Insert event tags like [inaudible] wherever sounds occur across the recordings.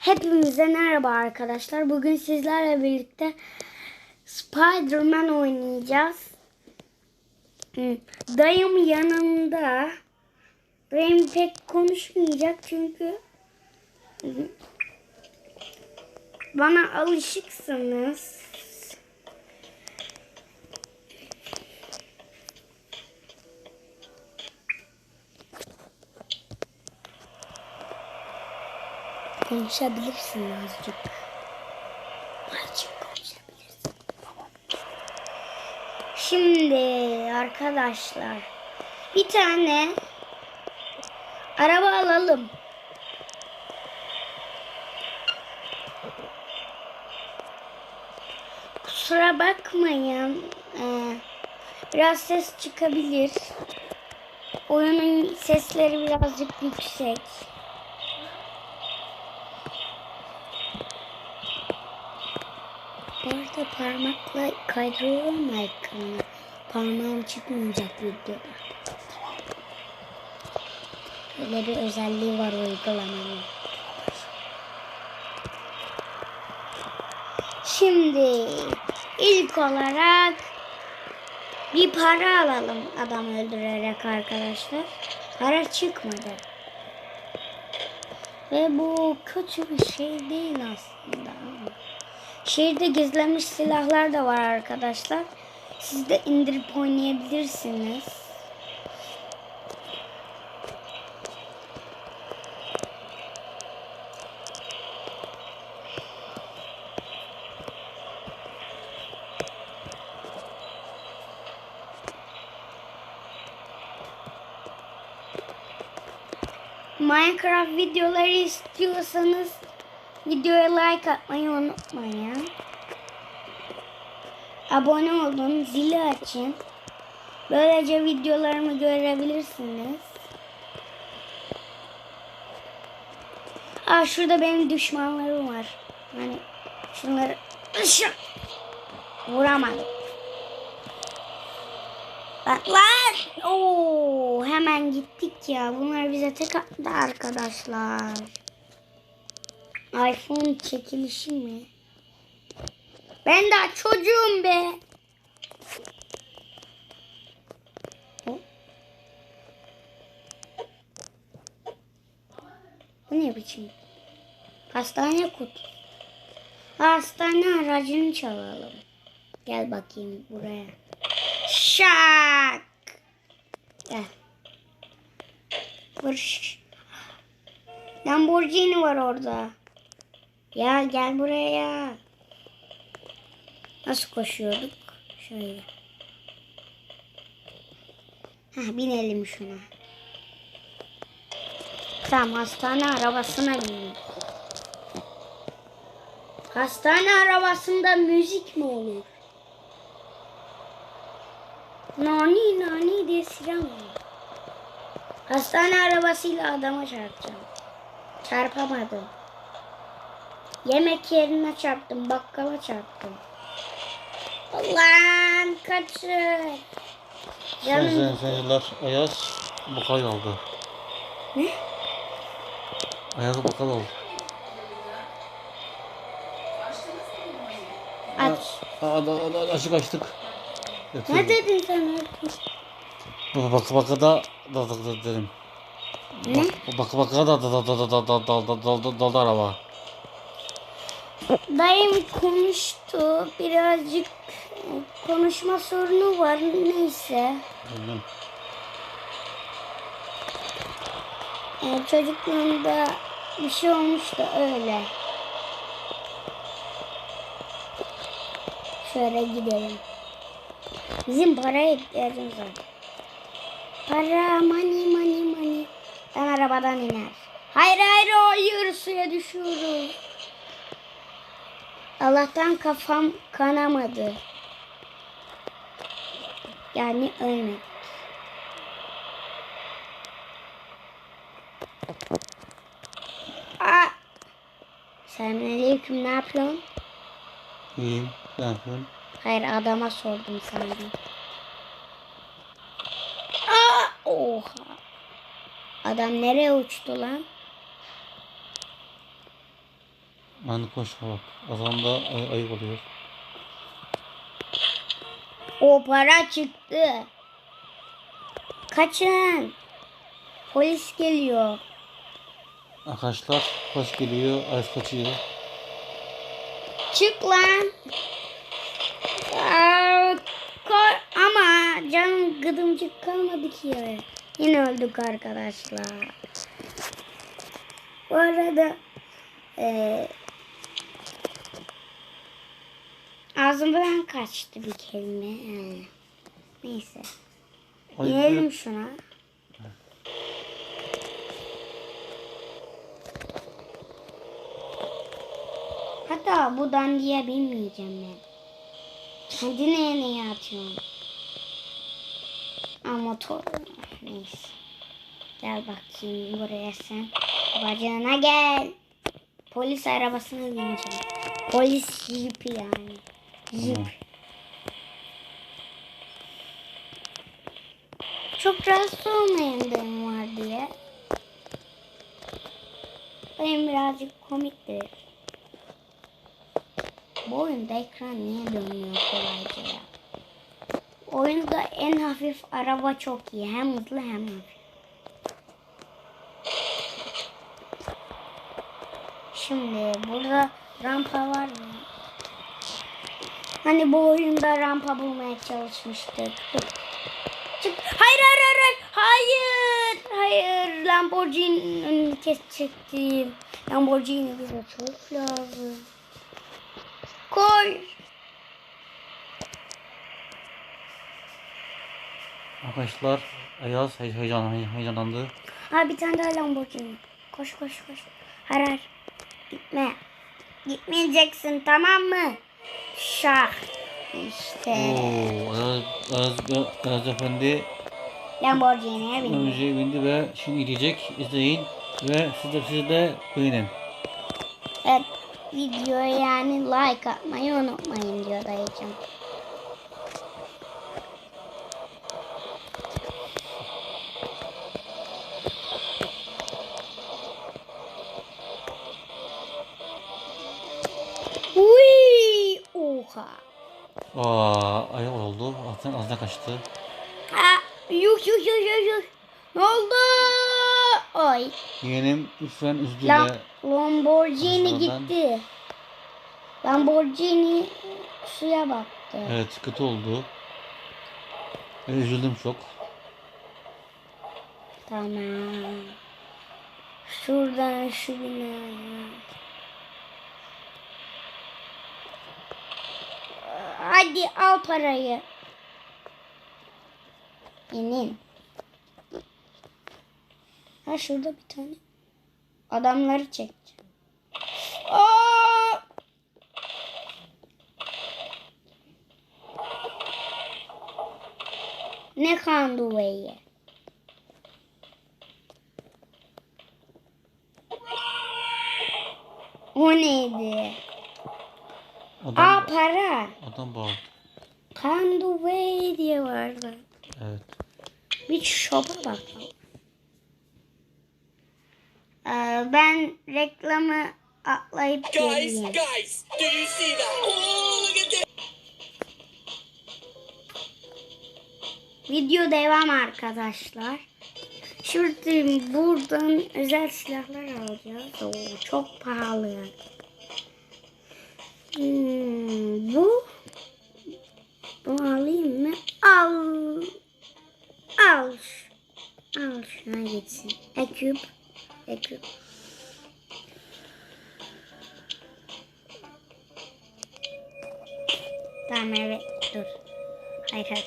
Hepinize merhaba arkadaşlar. Bugün sizlerle birlikte Spider-Man oynayacağız. Dayım yanımda. Dayım pek konuşmayacak çünkü bana alışıksınız. Konuşabilirsin azıcık. Azıcık konuşabilirsin. Şimdi arkadaşlar bir tane araba alalım. Kusura bakmayın. Ee, biraz ses çıkabilir. Oyunun sesleri birazcık yüksek. Bu arada parmakla kaydırıyorum ekranı. Parmağım çıkmayacak videoda. Öyle bir özelliği var uygulamanın. Şimdi ilk olarak bir para alalım adam öldürerek arkadaşlar. Para çıkmadı. Ve bu kötü bir şey değil aslında. Şehirde gizlenmiş silahlar da var arkadaşlar. Siz de indirip oynayabilirsiniz. Minecraft videoları istiyorsanız videoya like atmayı unutmayın. Abone olun, zili açın. Böylece videolarımı görebilirsiniz. Aa şurada benim düşmanlarım var. Hani şunları ışık vuramadım. Bak lan. Oo, hemen gittik ya. Bunlar bize tek attı arkadaşlar. iPhone çekilişi mi? Ben daha çocuğum be. Bu ne biçim? Hastane kutu. Hastane aracını çalalım. Gel bakayım buraya. Şak. Gel. Vur. Lamborghini var orada. Ya gel buraya. Nasıl koşuyorduk? Şöyle. Heh, binelim şuna. Tamam hastane arabasına binelim. Hastane arabasında müzik mi olur? Nani nani diye siren var. Hastane arabasıyla adama çarpacağım. Çarpamadım. Yemek yerine çarptım, bakkala çarptım. Lan kaçır. Sen Canım sen sen yıllar Ayaz bakal oldu. Ne? Ayaz bakal oldu. aç. Hadi hadi hadi açık açtık. Ne dedin sen? Bak bak bak da da da da dedim. Ne? Bak bak da da da da da da da da da da da da araba. Dayım konuştu. Birazcık konuşma sorunu var. Neyse. Bilmem. E, çocukluğunda bir şey olmuş da öyle. Şöyle gidelim. Bizim paraya ihtiyacımız var. Para, money, money, money. Ben arabadan iner. Hayır hayır hayır suya düşüyoruz. Allah'tan kafam kanamadı. Yani ölmedik. Aa! Selamünaleyküm ne yapıyorsun? İyiyim. Ne yapıyorsun? Hayır adama sordum sandım. Aa! Oha. Adam nereye uçtu lan? Yani koşma bak. Adam da ay- ayıp oluyor. O para çıktı. Kaçın. Polis geliyor. Arkadaşlar polis geliyor. Ayıp kaçıyor. Çık lan. Aa, ama canım gıdımcık kalmadı ki ya. Yine öldük arkadaşlar. Bu arada eee ağzımdan kaçtı bir kelime. He. Neyse. Yiyelim şuna. Hatta bu dandiye binmeyeceğim ben. Kendine neye atıyorsun? Aa motor. Neyse. Gel bakayım buraya sen. Bacağına gel. Polis arabasına bineceğim. Polis jipi yani. Tamam. Çok rahatsız olmayayım dedim var diye. Benim birazcık komikti. Bu oyunda ekran niye dönmüyor kolayca ya? Oyunda en hafif araba çok iyi. Hem hızlı hem hafif. Şimdi burada rampa var mı? Hani bu oyunda rampa bulmaya çalışmıştık. Dur. Çık. Hayır hayır hayır. Hayır. Hayır. Lamborghini'nin önünü kesecektim. Lamborghini bize çok lazım. Koy. Arkadaşlar Ayaz hey- heyecan, hey- heyecanlandı. Ha bir tane daha Lamborghini. Koş koş koş. Hayır. Gitme. Gitmeyeceksin tamam mı? Şah. İşte. Oo, Ayaz, Ayaz, Ayaz Efendi Lamborghini'ye bindim. önce bindi ve şimdi gidecek. İzleyin ve siz de, siz de beğenin. Evet. Videoya yani like atmayı unutmayın diyor dayıcım. Kaçtı. Aa, yuh yuh yuh yuh yuh. Ne oldu? Oy. Yeğenim lütfen üzgün Lam de Lamborghini Sonradan- gitti. Lamborghini suya baktı. Evet kötü oldu. Ben üzüldüm çok. Tamam. Şuradan şu binaya. Hadi al parayı. İnin. Ha şurada bir tane. Adamları çekeceğim. Aa! Ne kanduveyi? O neydi? Adam, Aa para. adam bağırdı. Kanduve diye vardı. Evet. Bir şopa bakalım. Ee, ben reklamı atlayıp Guys, geleyim. guys, do you see that? Oh, look at. Video devam arkadaşlar. Şuradan buradan özel silahlar alacağız. Oo, çok pahalı. Hmm, bu bunu alayım mı? Al. Al. Al şuna gitsin. Eküp. Eküp. Tamam evet dur. Hayır hayır.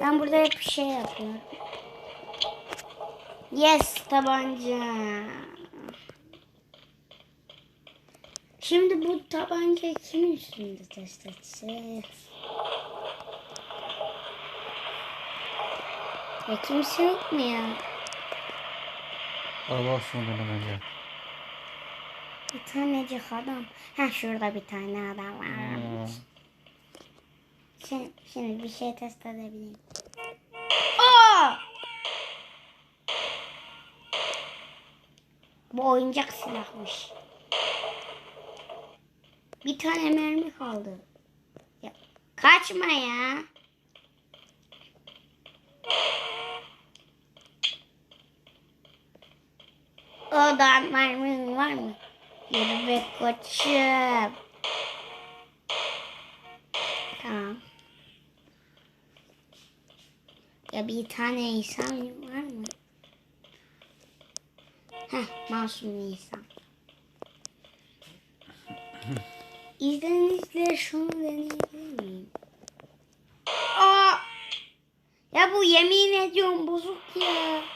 Ben burada hep bir şey yapıyorum. Yes tabanca. Şimdi bu tabanca kimin üstünde test etse? Ya kimse yok mu ya? Araba sonunda bence. Bir tanecik adam. Ha şurada bir tane adam var. Hmm. Şimdi, şimdi bir şey test edebileyim. Aa! Bu oyuncak silahmış. Bir tane mermi kaldı. Ya, kaçma ya. Odan mermin var mı? Yürü be koçum. Tamam. Ya bir tane insan var mı? Heh, masum insan. [laughs] İzninizle şunu deneyebilir miyim? Aa! Ya bu yemin ediyorum bozuk ya.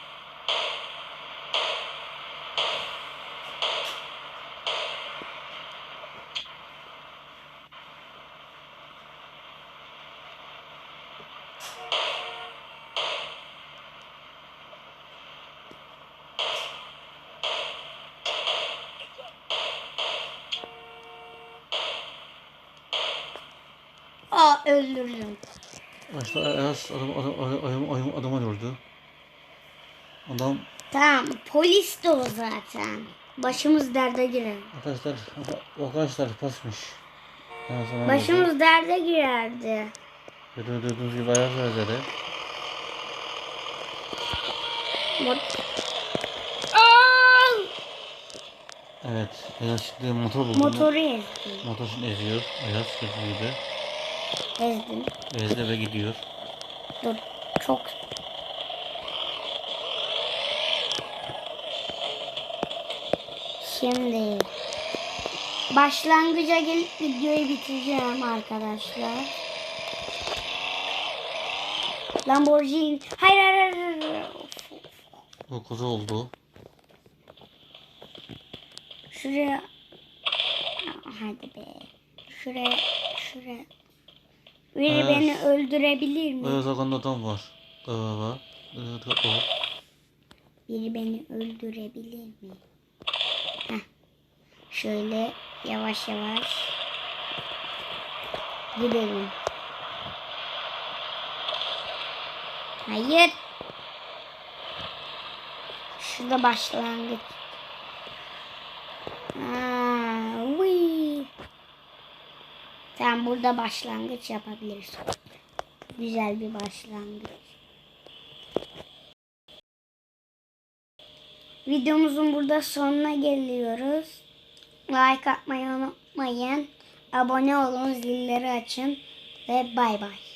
Aa öldürdüm. Başta Ayaz adam, adam, adam, adam, adam öldürdü. Adam Tamam polis de o zaten. Başımız derde girer. arkadaşlar arkadaşlar pasmış. Başımız derde girerdi. Gördüğünüz gibi. Mot- Aa! Evet. Ayaz şimdi motor buldu. Motoru ezdim. Motor şimdi eziyor. Ayaz gördüğü gibi. Ezdim. Ezdi ve gidiyor. Dur. Çok. Şimdi başlangıca gelip videoyu bitireceğim arkadaşlar. Lamborghini. Hayır hayır hayır. hayır. Bu kuzu oldu. Şuraya. Hadi be. Şuraya. Şuraya. Biri Evet. beni öldürebilir mi? Ayaz hakkında adam var. Galiba. Evet, o. Biri beni öldürebilir mi? Heh. Şöyle yavaş yavaş gidelim. Hayır. Şurada başlangıç. Sen burada başlangıç yapabilirsin. Güzel bir başlangıç. Videomuzun burada sonuna geliyoruz. Like atmayı unutmayın. Abone olun, zilleri açın ve bay bay.